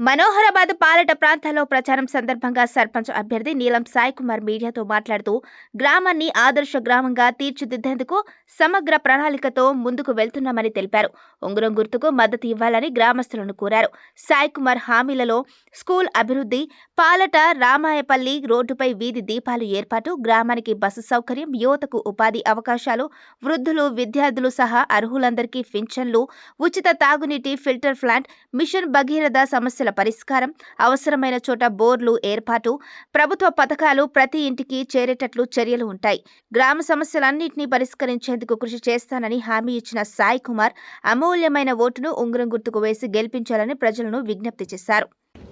మనోహరాబాద్ పాలట ప్రాంతాల్లో ప్రచారం సందర్భంగా సర్పంచ్ అభ్యర్థి నీలం సాయి కుమార్ మీడియాతో మాట్లాడుతూ గ్రామాన్ని ఆదర్శ గ్రామంగా తీర్చిదిద్దేందుకు సమగ్ర ప్రణాళికతో ముందుకు వెళ్తున్నామని తెలిపారు. ఉంగరం గుర్తుకు మద్దతు ఇవ్వాలని గ్రామస్తులను కోరారు. సాయి కుమార్ హామీలలో స్కూల్ అభివృద్ధి పాలట రామాయపల్లి రోడ్డుపై వీధి దీపాలు ఏర్పాటు గ్రామానికి బస్సు సౌకర్యం యువతకు ఉపాధి అవకాశాలు వృద్ధులు విద్యార్థులు సహా అర్హులందరికీ పింఛన్లు ఉచిత తాగునీటి ఫిల్టర్ ప్లాంట్ మిషన్ భగీరథ సమస్యల పరిష్కారం అవసరమైన చోట బోర్లు ఏర్పాటు ప్రభుత్వ పథకాలు ప్రతి ఇంటికి చేరేటట్లు చర్యలు ఉంటాయి. గ్రామ సమస్యలన్నింటినీ పరిష్కరించేందుకు కృషి చేస్తానని హామీ ఇచ్చిన సాయి కుమార్ అమూల్యమైన ఓటును ఉంగరం గుర్తుకు వేసి గెలిపించాలని ప్రజలను విజ్ఞప్తి చేశారు.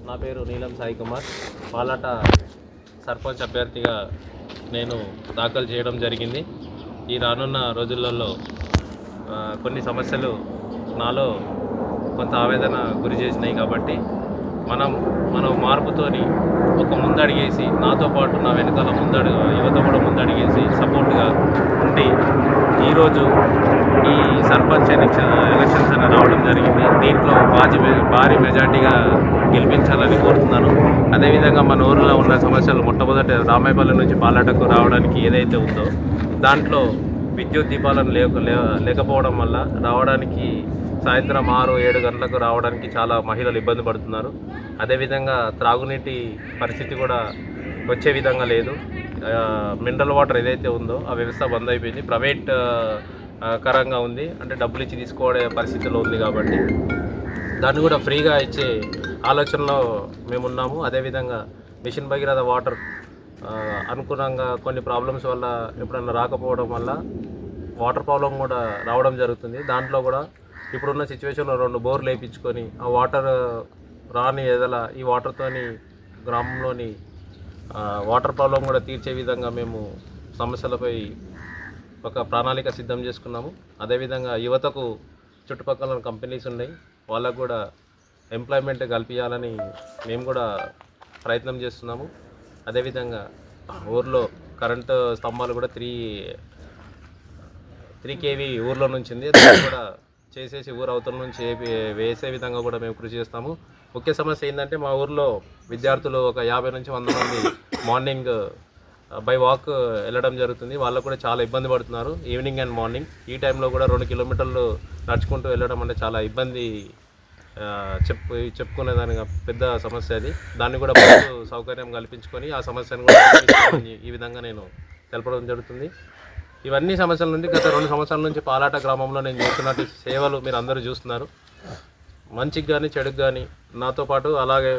నా పేరు నీలం సాయి కుమార్. పాలాట సర్పంచ్ అభ్యర్థిగా నేను దాఖలు చేయడం జరిగింది. ఈ రానున్న రోజులలో కొన్ని సమస్యలు నాలో కొంత ఆవేదన గురి చేసినాయి కాబట్టి మనం మనం మార్పుతోని ఒక ముందడిగేసి నాతో పాటు నా వెనకాల ముందడు యువత కూడా ముందడిగేసి సపోర్ట్గా ఉండి ఈరోజు ఈ సర్పంచ్ ఎలక్షన్ ఎలక్షన్స్ అని రావడం జరిగింది. దీంట్లో భారీ మె- భారీ మెజార్టీగా గెలిపించాలని కోరుతున్నాను. అదేవిధంగా మన ఊరిలో ఉన్న సమస్యలు మొట్టమొదటి రామాయపల్లి నుంచి పాలాటకు రావడానికి ఏదైతే ఉందో దాంట్లో విద్యుత్ దీపాలను లేక లేకపోవడం వల్ల రావడానికి సాయంత్రం ఆరు ఏడు గంటలకు రావడానికి చాలా మహిళలు ఇబ్బంది పడుతున్నారు. అదేవిధంగా త్రాగునీటి పరిస్థితి కూడా వచ్చే విధంగా లేదు. మినరల్ వాటర్ ఏదైతే ఉందో ఆ వ్యవస్థ బంద్ అయిపోయింది. ప్రైవేట్ కరంగా ఉంది. అంటే డబ్బులు ఇచ్చి తీసుకోవడే పరిస్థితిలో ఉంది కాబట్టి. దాన్ని కూడా ఫ్రీగా ఇచ్చే ఆలోచనలో మేమున్నాము అదేవిధంగా మిషన్ భగీరథ వాటర్ అనుగుణంగా కొన్ని ప్రాబ్లమ్స్ వల్ల ఎప్పుడన్నా రాకపోవడం వల్ల వాటర్ ప్రాబ్లం కూడా రావడం జరుగుతుంది. దాంట్లో కూడా ఇప్పుడున్న సిచ్యువేషన్లో రెండు బోర్లు వేయించుకొని ఆ వాటర్ రాని ఎదల ఈ వాటర్తోని గ్రామంలోని వాటర్ ప్రాబ్లం కూడా తీర్చే విధంగా మేము సమస్యలపై ఒక ప్రణాళిక సిద్ధం చేసుకున్నాము. అదేవిధంగా యువతకు చుట్టుపక్కల కంపెనీస్ ఉన్నాయి. వాళ్ళకు కూడా ఎంప్లాయ్మెంట్ కల్పించాలని మేము కూడా ప్రయత్నం చేస్తున్నాము. అదేవిధంగా ఊర్లో కరెంటు స్తంభాలు కూడా త్రీ త్రీ కేవీ ఊర్లో నుంచి ఉంది. దాన్ని కూడా చేసేసి ఊరు అవతల నుంచి వేసే విధంగా కూడా మేము కృషి చేస్తాము. ముఖ్య సమస్య ఏంటంటే మా ఊర్లో విద్యార్థులు ఒక యాభై నుంచి వంద మంది మార్నింగ్ బై వాక్ వెళ్ళడం జరుగుతుంది. వాళ్ళకు కూడా చాలా ఇబ్బంది పడుతున్నారు. Evening and morning. ఈ టైంలో కూడా రెండు కిలోమీటర్లు నడుచుకుంటూ వెళ్ళడం అంటే చాలా ఇబ్బంది చెప్పు చెప్పుకునే దానిగా పెద్ద సమస్య అది. దాన్ని కూడా సౌకర్యం కల్పించుకొని ఆ సమస్యను కూడా ఈ విధంగా నేను తెలపడం జరుగుతుంది. ఇవన్నీ సమస్యల నుండి గత రెండు సంవత్సరాల నుంచి పాలాట గ్రామంలో నేను చేస్తున్నట్టు సేవలు మీరు అందరూ చూస్తున్నారు. మంచికి కానీ చెడుకు కానీ నాతో పాటు అలాగే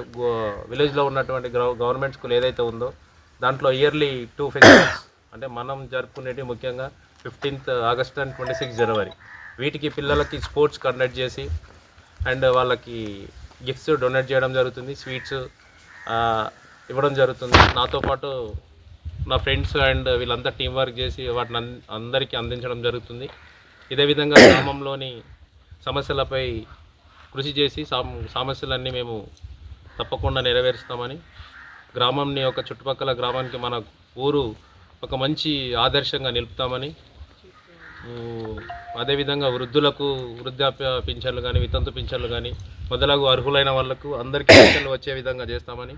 విలేజ్లో ఉన్నటువంటి గ్రౌ గవర్నమెంట్ స్కూల్ ఏదైతే ఉందో దాంట్లో ఇయర్లీ టూ ఫెస్టివల్స్ అంటే మనం జరుపుకునేవి ముఖ్యంగా fifteenth August and twenty six జనవరి. వీటికి పిల్లలకి స్పోర్ట్స్ కండక్ట్ చేసి అండ్ వాళ్ళకి గిఫ్ట్స్ డొనేట్ చేయడం జరుగుతుంది స్వీట్స్ ఇవ్వడం జరుగుతుంది. నాతో పాటు నా ఫ్రెండ్స్ అండ్ వీళ్ళంతా టీం వర్క్ చేసి వాటిని అందరికీ అందించడం జరుగుతుంది. ఇదే విధంగా గ్రామంలోని సమస్యలపై కృషి చేసి సమ- సమస్యలన్నీ మేము తప్పకుండా నెరవేరుస్తామని గ్రామంని ఒక చుట్టుపక్కల గ్రామానికి మన ఊరు ఒక మంచి ఆదర్శంగా నిలుపుతామని అదేవిధంగా వృద్ధులకు వృద్ధాప్య పింఛన్లు కానీ వితంతు పింఛన్లు కానీ మొదలగు అర్హులైన వాళ్ళకు అందరికీ పింఛన్లు వచ్చే విధంగా చేస్తామని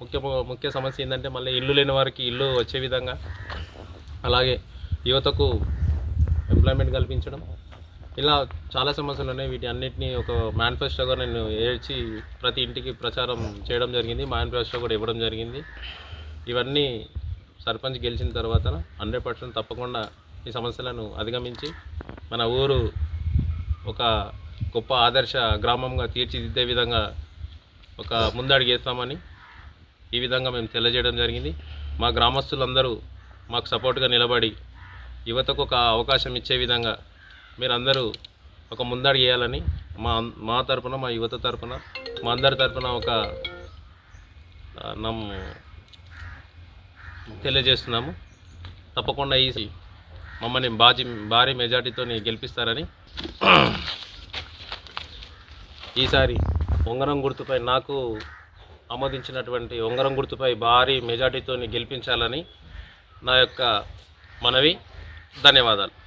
ముఖ్య ముఖ్య సమస్య ఏంటంటే మళ్ళీ ఇల్లు లేని వారికి ఇల్లు వచ్చే విధంగా అలాగే యువతకు ఎంప్లాయ్మెంట్ కల్పించడం. ఇలా చాలా సమస్యలు ఉన్నాయి. వీటి అన్నింటినీ ఒక మేనిఫెస్టోగా నేను ఏడ్చి ప్రతి ఇంటికి ప్రచారం చేయడం జరిగింది. మేనిఫెస్టో కూడా ఇవ్వడం జరిగింది. ఇవన్నీ సర్పంచ్ గెలిచిన తర్వాత హండ్రెడ్ పర్సెంట్ తప్పకుండా ఈ సమస్యలను అధిగమించి మన ఊరు ఒక గొప్ప ఆదర్శ గ్రామంగా తీర్చిదిద్దే విధంగా ఒక ముందడుగేస్తామని ఈ విధంగా మేము తెలియజేయడం జరిగింది. మా గ్రామస్తులందరూ మాకు సపోర్ట్గా నిలబడి యువతకు ఒక అవకాశం ఇచ్చే విధంగా మీరందరూ ఒక ముందడుగు వేయాలని మా మా తరపున మా యువత తరపున మా అందరి తరపున ఒక నమ్ము తెలియజేస్తున్నాము. తప్పకుండా ఈ మమ్మల్ని బాజీ భారీ మెజార్టీతో గెలిపిస్తారని ఈసారి ఉంగరం గుర్తుపై నాకు ఆమోదించినటువంటి ఉంగరం గుర్తుపై భారీ మెజార్టీతో గెలిపించాలని నా యొక్క మనవి. ధన్యవాదాలు.